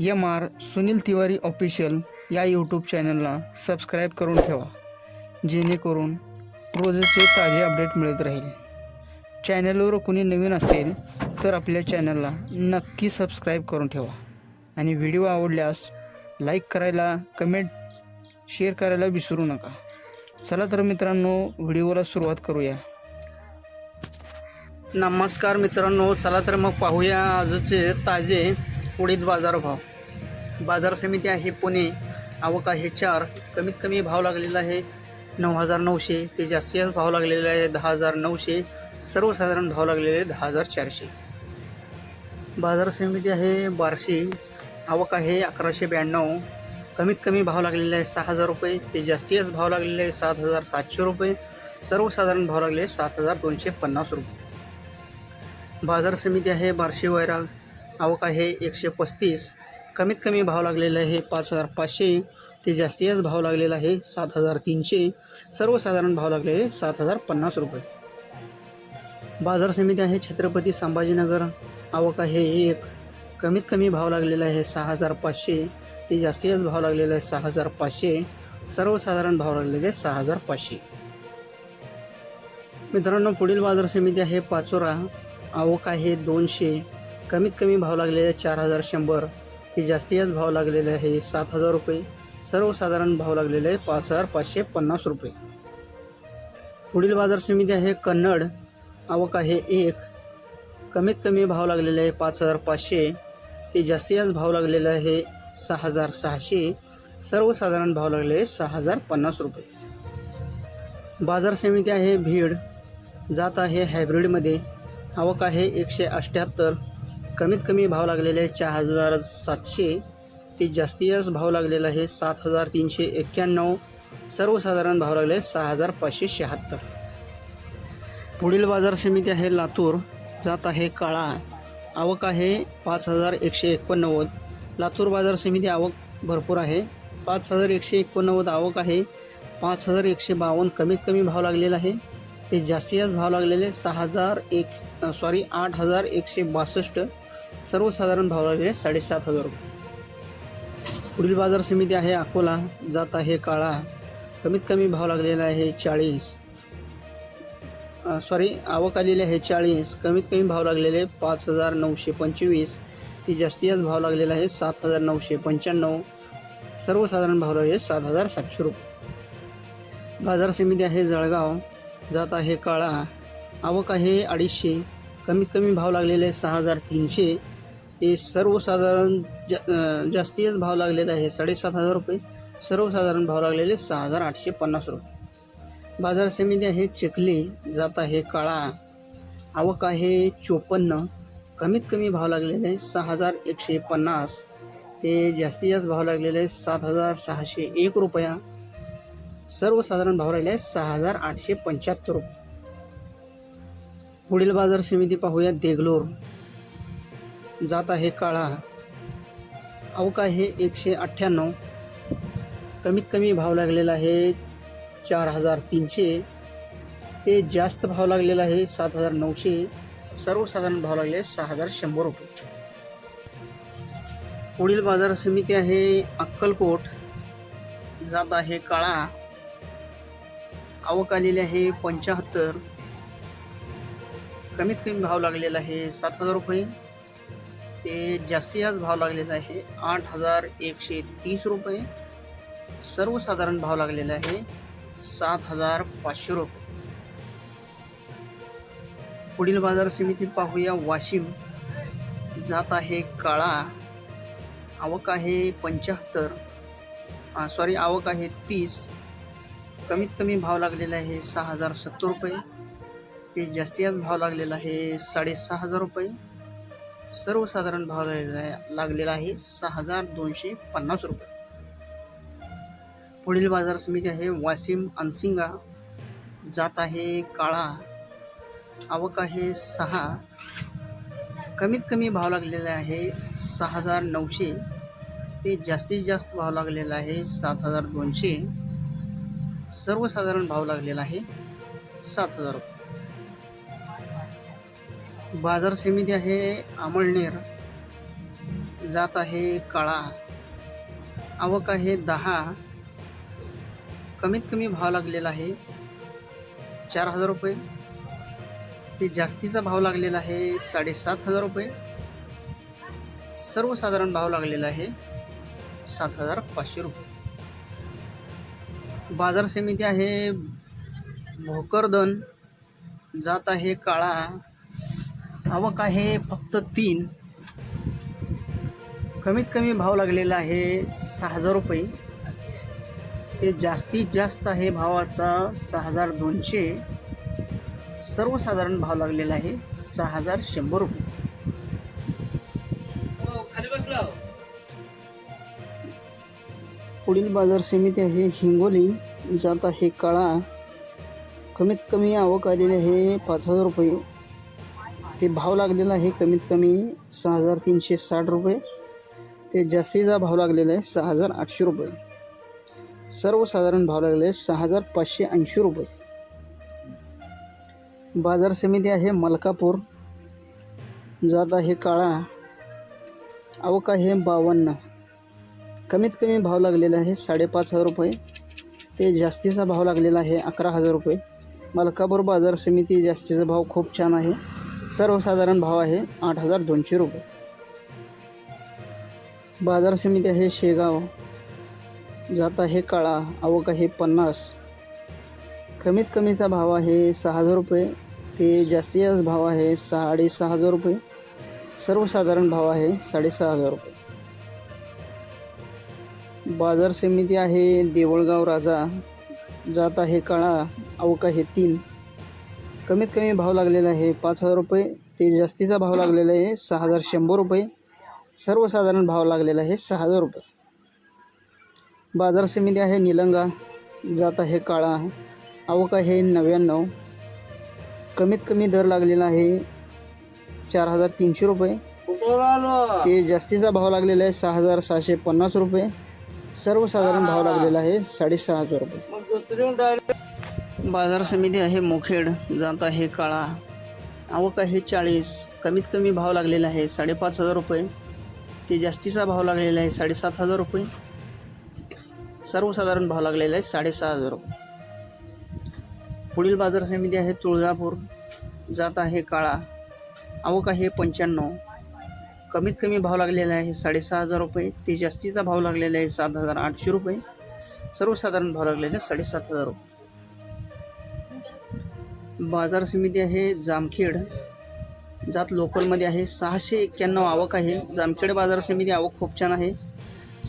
M R Sunil Tiwari official या YouTube चॅनलला subscribe करून ठेवा जेणेकरून रोजचे ताजे अपडेट मिळत राहील. चॅनलवर कोणी नवीन असेल तर आपल्या चॅनलला नक्की सबस्क्राईब करून ठेवा आणि व्हिडिओ आवडल्यास लाईक करायला कमेंट शेअर करायला विसरू नका. चला तर मित्रांनो व्हिडिओला सुरुवात करूया. नमस्कार मित्रांनो चला तर मग पाहूया आजचे ताजे उडीद बाजारभाव बाजार समिती आहे पुणे. आवक आहे चार. कमीत कमी भाव लागलेला आहे नऊ हजार नऊशे. ते जास्तीत भाव लागलेला आहे दहा हजार नऊशे. सर्वसाधारण भाव लागलेले आहे दहा हजार चारशे. बाजार समिती आहे बार्शी. आवक आहे अकराशे ब्याण्णव. कमीत कमी भाव लागलेला आहे सहा हजार रुपये. ते जास्तीत भाव लागलेले आहे सात हजार सातशे रुपये. सर्वसाधारण भाव लागले सात हजार दोनशे पन्नास रुपये. बाजार समिती आहे बार्शी वैराग. आवक आहे एकशे पस्तीस. कमीत कमी भाव लागलेला आहे पाच हजार पाचशे. ते जास्तीत भाव लागलेला आहे सात हजार तीनशे. सर्वसाधारण भाव लागलेले सात हजार पन्नास रुपये. बाजार समिती आहे छत्रपती संभाजीनगर. आवक आहे एक. कमीत कमी भाव लागलेला आहे सहा हजार पाचशे. ते जास्तीत भाव लागलेला आहे सहा हजार पाचशे. सर्वसाधारण भाव लागलेले सहा हजार पाचशे. मित्रांनो पुढील बाजार समिती आहे पाचोरा. आवक आहे दोनशे. कमीत कमी भाव लागलेले चार हजार शंभर. ते जास्तीत भाव लागलेले आहे सात हजार रुपये. सर्वसाधारण भाव लागलेले आहे पाच हजार पाचशे पन्नास रुपये. पुढील बाजार समिती आहे कन्नड. आवक आहे एक. कमीत कमी भाव लागलेले आहे पाच हजार पाचशे. ते जास्तीत भाव लागलेले आहे सहा हजार सहाशे. सर्वसाधारण भाव लागलेले सहा हजार पन्नास रुपये. बाजार समिती आहे भीड. जात आहे हायब्रिडमध्ये. आवक आहे एकशे अठ्ठ्याहत्तर कमीत कमी भाव लागलेले आहे चार हजार सातशे. ते जास्तीत भाव लागलेला आहे सात हजार तीनशे एक्क्याण्णव. सर्वसाधारण भाव लागले सहा हजार पाचशे शहात्तर. पुढील बाजार समिती आहे लातूर. जात आहे काळा. आवक आहे पाच हजार एकशे एकोणनव्वद. लातूर बाजार समिती आवक भरपूर आहे. पाच हजार एकशे एकोणनव्वद आवक आहे. पाच हजार एकशे बावन्न कमीत कमी भाव लागलेला आहे. ते जास्तीत भाव लागलेले सहा हजार एक सॉरी आठ हजार एकशे बासष्ट. सर्वसाधारण भाव लागलेले साडेसात हजार रुपये. पुढील बाजार समिती आहे अकोला. जात आहे काळा. कमीत कमी भाव लागलेला आहे चाळीस. सॉरी आवक आलेली आहे चाळीस. कमीत कमी भाव लागलेले पाच हजार नऊशे पंचवीस. ते जास्तीत भाव लागलेला आहे सात हजार नऊशे पंच्याण्णव. सर्वसाधारण भाव लागले सात हजार सातशे रुपये. बाजार समिती आहे जळगाव. जात आहे काळा. आवक आहे अडीचशे. कमीत कमी भाव लागलेले आहे सहा हजार तीनशे. ते सर्वसाधारण जा जास्तीच भाव लागलेला आहे. साडेसात हजार रुपये. सर्वसाधारण भाव लागलेले सहा हजार आठशे पन्नास रुपये. बाजार समिती आहे चिखली. जात आहे काळा. आवक आहे चोपन्न. कमीत कमी भाव लागलेले आहे सहा हजार एकशे पन्नास. ते जास्तीत जास्त भाव लागलेले सात हजार सहाशे एक रुपया. सर्वसाधारण भाव राहिला आहे सहा हजार आठशे पंच्याहत्तर रुपये. पुढील बाजार समिती पाहूया देगलोर. जात आहे काळा. अवका हे एकशे अठ्ठ्याण्णव. कमीत कमी भाव लागलेला आहे चार हजार तीनशे. ते जास्त भाव लागलेला आहे सात हजार नऊशे. सर्वसाधारण भाव लागले सहा हजार शंभर रुपये. पुढील बाजार समिती आहे अक्कलकोट. जात आहे काळा. आवक आलेली आहे पंच्याहत्तर. कमीत कमी भाव लागलेला आहे सात हजार रुपये. ते जास्तीत जास्त भाव लागलेला आहे आठ हजार एकशे तीस रुपये. सर्वसाधारण भाव लागलेला आहे सात हजार पाचशे रुपये. पुढील बाजार समिती पाहूया वाशिम. जात आहे काळा. आवक आहे पंच्याहत्तर. सॉरी आवक आहे तीस. कमीत कमी भाव लागलेला आहे सहा हजार सत्तर रुपये. ते जास्तीत जास्त भाव लागलेला आहे साडेसहा हजार रुपये. सर्वसाधारण भाव लागलेला आहे लागलेला आहे सहा हजार दोनशे पन्नास रुपये. पुढील बाजार समिती आहे वासिम अनसिंगा. जात आहे काळा. आवक आहे सहा. कमीत कमी भाव लागलेला आहे सहा हजार नऊशे. ते जास्तीत जास्त भाव लागलेला आहे सात हजार दोनशे. सर्वसाधारण भाव लागलेला आहे सात हजार रुपये. बाजार समिती आहे अमळनेर. जात आहे काळा. आवक आहे दहा. कमीत कमी भाव लागलेला आहे चार हजार रुपये. ते जास्तीचा भाव लागलेला आहे साडेसात हजार रुपये. सर्वसाधारण भाव लागलेला आहे सात हजार पाचशे रुपये. बाजार समिती आहे. भोकरदन जात आहे काळा. आवक आहे फक्त तीन. कमीत कमी भाव लागलेला आहे सहा हजार रुपये. ते जास्तीत जास्त आहे भावाचा सहा हजार दोनशे. सर्वसाधारण भाव लागलेला आहे सहा हजार शंभर रुपये. हो, खाली बसला. पुढील बाजार समिती आहे हिंगोली. जात आहे काळा. कमीत कमी आवक आलेली आहे पाच हजार रुपये. ते भाव लागलेला आहे कमीत कमी सहा हजार तीनशे साठ रुपये. ते जास्तीचा भाव लागलेला आहे सहा हजार आठशे रुपये. सर्वसाधारण भाव लागलेला आहे सहा हजार पाचशे ऐंशी रुपये. बाजार समिती आहे मलकापूर. जात आहे काळा. आवक आहे बावन्न. कमीत कमी भाव लागलेला आहे साडेपाच हजार रुपये. ते जास्तीचा भाव लागलेला आहे अकरा हजार रुपये. मलकापूर बाजार समिती जास्तीचा भाव खूप छान आहे. सर्वसाधारण भाव आहे आठ हजार दोनशे रुपये. बाजार समिती आहे शेगाव. जात आहे काळा आवक आहे पन्नास. कमीत कमीचा भाव आहे सहा हजार रुपये. ते जास्तीत जास्त भाव आहे साडेसहा हजार रुपये. सर्वसाधारण भाव आहे साडेसहा हजार रुपये. बाजार समिती आहे देवळगाव राजा जात आहे काळा आवक आहे तीन. कमीत कमी भाव लागलेला आहे पाच हजार रुपये. ते जास्तीचा भाव लागलेला आहे सहा हजार शंभर रुपये. सर्वसाधारण भाव लागलेला आहे सहा हजार रुपये. बाजार समिती आहे निलंगा जात आहे काळा आवक आहे नव्याण्णव. कमीत कमी दर लागलेला आहे चार हजार तीनशे रुपये. ते जास्तीचा भाव लागलेला आहे सहा हजार सहाशे पन्नास रुपये. सर्वसाधारण भाव लागलेला आहे साडेसहा हजार रुपये. बाजार समिती आहे मोखेड जात आहे काळा. आवक आहे चाळीस. कमीत कमी भाव लागलेला आहे साडेपाच हजार रुपये. ते जास्तीचा भाव लागलेला आहे साडेसात हजार रुपये. सर्वसाधारण भाव लागलेला आहे साडेसहा हजार रुपये. पुढील बाजार समिती आहे तुळजापूर जात आहे काळा. आवक आहे पंच्याण्णव. कमीत कमी भाव लागलेला आहे साडेसहा हजार रुपये. ते जास्तीचा भाव लागलेला आहे सात हजार आठशे रुपये. सर्वसाधारण भाव लागलेला आहे साडेसात हजार रुपये. बाजार समिती आहे जामखेड. जात लोकलमध्ये आहे. सहाशे एक्क्याण्णव आवक आहे. जामखेड बाजार समिती आवक खूप छान आहे.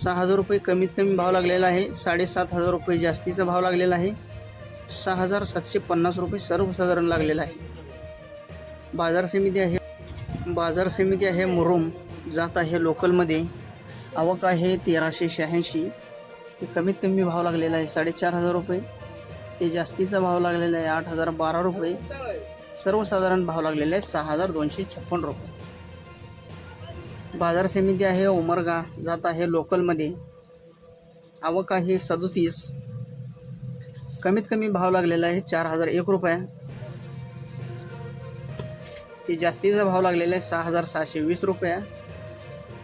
सहा हजार रुपये कमीत कमी भाव लागलेला आहे. साडेसात हजार रुपये जास्तीचा भाव लागलेला आहे. सहा हजार सातशे पन्नास रुपये सर्वसाधारण लागलेला आहे. बाजार समिती आहे बाजार समिती आहे मुरुम. जात आहे लोकलमध्ये. आवक आहे तेराशे शहाऐंशी. ते कमीत कमी भाव लागलेला आहे साडेचार हजार रुपये. ते जास्तीचा भाव लागलेला आहे आठ हजार बारा रुपये. सर्वसाधारण भाव लागलेला आहे सहा हजार दोनशे छप्पन रुपये. बाजार समिती आहे उमरगा. जात आहे लोकलमध्ये. आवक आहे सदोतीस. कमीत कमी भाव लागलेला आहे चार हजार एक रुपया. ते जास्तीचा भाव लागलेला आहे सहा हजार सहाशे वीस रुपये.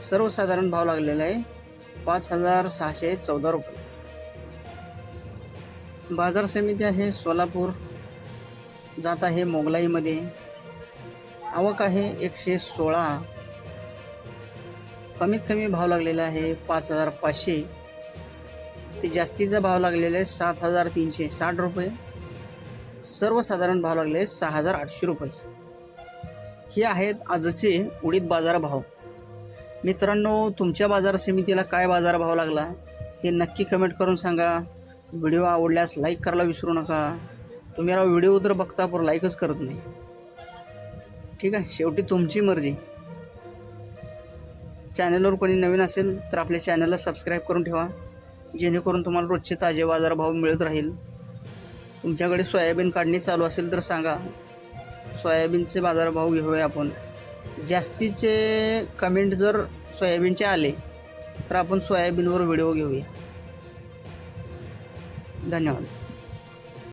सर्वसाधारण भाव लागलेला आहे पाच हजार सहाशे चौदा रुपये. बाजार समिती आहे सोलापूर. जात आहे मोगलाईमध्ये. आवक आहे एकशे सोळा. कमीत कमी भाव लागलेला आहे पाच हजार पाचशे. ते जास्तीचा भाव लागलेला आहे सात हजार तीनशे साठ रुपये. सर्वसाधारण भाव लागले आहे सहा हजार आठशे रुपये. हे आहेत आजचे उडीद बाजारभाव. मित्रांनो तुमच्या बाजार समितीला काय बाजारभाव लागला हे नक्की कमेंट करून सांगा. व्हिडिओ आवडल्यास लाईक करायला विसरू नका. तुम्ही राव व्हिडिओ तर बघता पण लाईकच करत नाही. ठीक आहे? शेवटी तुमची मर्जी. चॅनलवर कोणी नवीन असेल तर आपल्या चॅनलला सबस्क्राईब करून ठेवा. जेणेकरून तुम्हाला रोजचे ताजे बाजारभाव मिळत राहील. तुमच्याकडे सोयाबीन काढणी चालू असेल तर सांगा. सोयाबीनचे बाजारभाव घेऊया आपण. जास्तीचे कमेंट जर सोयाबीनचे आले तर आपण सोयाबीनवर व्हिडिओ घेऊया. धन्यवाद.